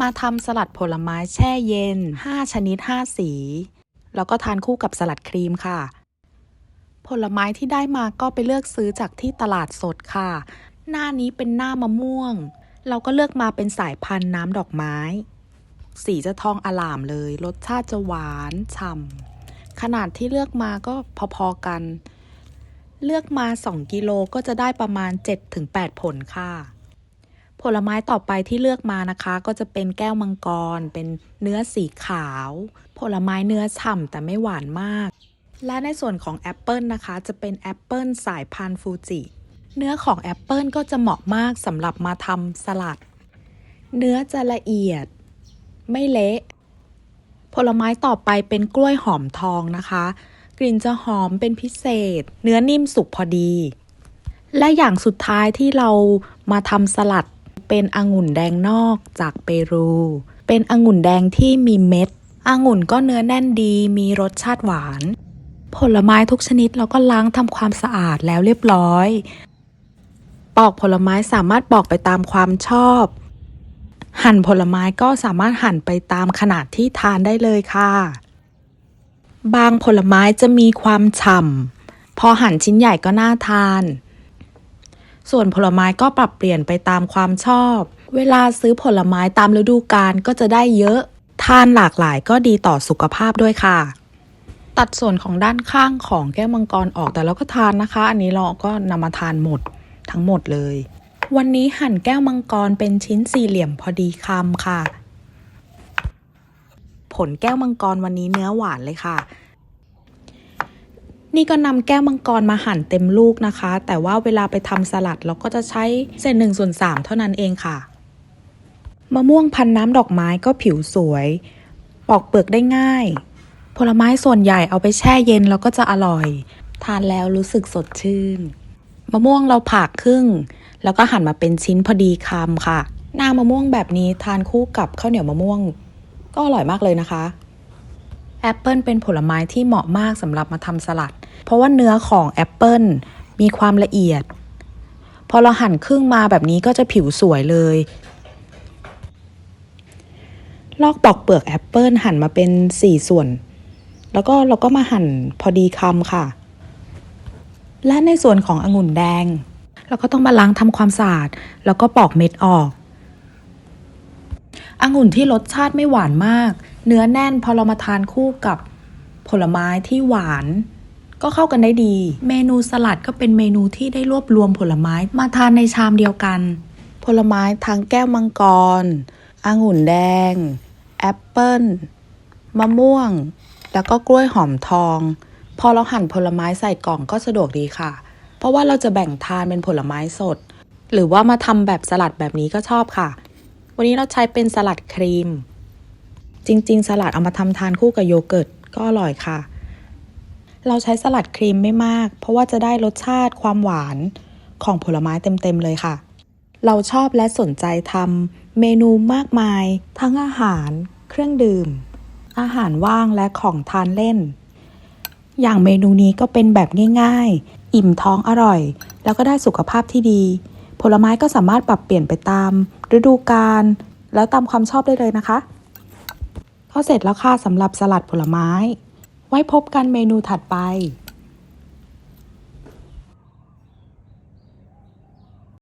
มาทำสลัดผลไม้แช่เย็น 5 ชนิด 5 สี แล้วก็ทานคู่กับสลัดครีมค่ะ ผลไม้ที่ได้มาก็ไปเลือกซื้อจากที่ตลาดสดค่ะ หน้านี้เป็นหน้ามะม่วง เราก็เลือกมาเป็นสายพันธุ์น้ำดอกไม้ สีจะทองอลามเลย รสชาติจะหวานฉ่ำขนาดที่เลือกมาก็พอๆกัน เลือกมา 2 กิโลก็จะได้ประมาณ 7-8 ผลค่ะ ผลไม้ต่อไปที่เลือกมานะคะ ก็จะเป็นแก้วมังกร เป็นเนื้อสีขาว ผลไม้เนื้อฉ่ำแต่ไม่หวานมาก และในส่วนของแอปเปิลนะคะ จะเป็นแอปเปิลสายพันธุ์ฟูจิเนื้อของแอปเปิลก็จะเหมาะมากสำหรับมาทำสลัด เนื้อจะละเอียด ไม่เละ ผลไม้ต่อไปเป็นกล้วยหอมทองนะคะ กลิ่นจะหอมเป็นพิเศษ เนื้อนิ่มสุกพอดี และอย่างสุดท้ายที่เรามาทำสลัด เป็นองุ่นแดงนอกจากเปรู เป็นองุ่นแดงที่มีเม็ดองุ่นก็เนื้อแน่นดีมีรสชาติหวาน ผลไม้ทุกชนิดเราก็ล้างทำความสะอาดแล้วเรียบร้อย ปอกผลไม้สามารถปอกไปตามความชอบ หั่นผลไม้ก็สามารถหั่นไปตามขนาดที่ทานได้เลยค่ะ บางผลไม้จะมีความฉ่ำพอหั่นชิ้นใหญ่ก็น่าทาน ส่วนผลไม้ก็ปรับเปลี่ยนไปตามความชอบ เวลาซื้อผลไม้ตามฤดูกาลก็จะได้เยอะ ทานหลากหลายก็ดีต่อสุขภาพด้วยค่ะ ตัดส่วนของด้านข้างของแก้วมังกรออกแต่เราก็ทานนะคะ อันนี้เราก็นำมาทานหมดทั้งหมดเลย วันนี้หั่นแก้วมังกรเป็นชิ้นสี่เหลี่ยมพอดีคำค่ะ ผลแก้วมังกรวันนี้เนื้อหวานเลยค่ะ นี่ก็นำแก้วมังกรมาหั่นเต็มลูกนะคะ แต่ว่าเวลาไปทำสลัดเราก็จะใช้เศษหนึ่งส่วนสามเท่านั้นเองค่ะ มะม่วงพันน้ำดอกไม้ก็ผิวสวย ปอกเปลือกได้ง่าย ผลไม้ส่วนใหญ่เอาไปแช่เย็นแล้วก็จะอร่อย ทานแล้วรู้สึกสดชื่น มะม่วงเราผ่าครึ่ง แล้วก็หั่นมาเป็นชิ้นพอดีคำค่ะ หน้ามะม่วงแบบนี้ทานคู่กับข้าวเหนียวมะม่วง ก็อร่อยมากเลยนะคะ แอปเปิลเป็นผลไม้ที่เหมาะมากสำหรับมาทำสลัด เพราะว่าเนื้อของแอปเปิลมีความละเอียด พอเราหั่นครึ่งมาแบบนี้ก็จะผิวสวยเลย ลอกปอกเปลือกแอปเปิลหั่นมาเป็น4ส่วน แล้วก็เราก็มาหั่นพอดีคำค่ะ และในส่วนขององุ่นแดง เราก็ต้องมาล้างทำความสะอาด แล้วก็ปอกเม็ดออกองุ่นที่รสชาติไม่หวานมาก เนื้อแน่นพอเรามาทานคู่กับผลไม้ที่หวาน ก็เข้ากันได้ดี เมนูสลัดก็เป็นเมนูที่ได้รวบรวมผลไม้มาทานในชามเดียวกัน ผลไม้ทั้งแก้วมังกรองุ่นแดง แอปเปิ้ล มะม่วง แล้วก็กล้วยหอมทอง พอเราหั่นผลไม้ใส่กล่องก็สะดวกดีค่ะ เพราะว่าเราจะแบ่งทานเป็นผลไม้สด หรือว่ามาทำแบบสลัดแบบนี้ก็ชอบค่ะ วันนี้เราใช้เป็นสลัดครีม จริง ๆ สลัดเอามาทำทานคู่กับโยเกิร์ตก็อร่อยค่ะ เราใช้สลัดครีมไม่มาก เพราะว่าจะได้รสชาติความหวานของผลไม้เต็ม ๆ เลยค่ะ เราชอบและสนใจทำเมนูมากมาย ทั้งอาหาร เครื่องดื่ม อาหารว่างและของทานเล่น อย่างเมนูนี้ก็เป็นแบบง่าย ๆ อิ่มท้องอร่อย แล้วก็ได้สุขภาพที่ดี ผลไม้ก็สามารถปรับเปลี่ยนไปตาม ฤดูกาลแล้วตามความชอบได้เลยนะคะ ก็เสร็จแล้วค่ะสำหรับสลัดผลไม้ ไว้พบกันเมนูถัดไป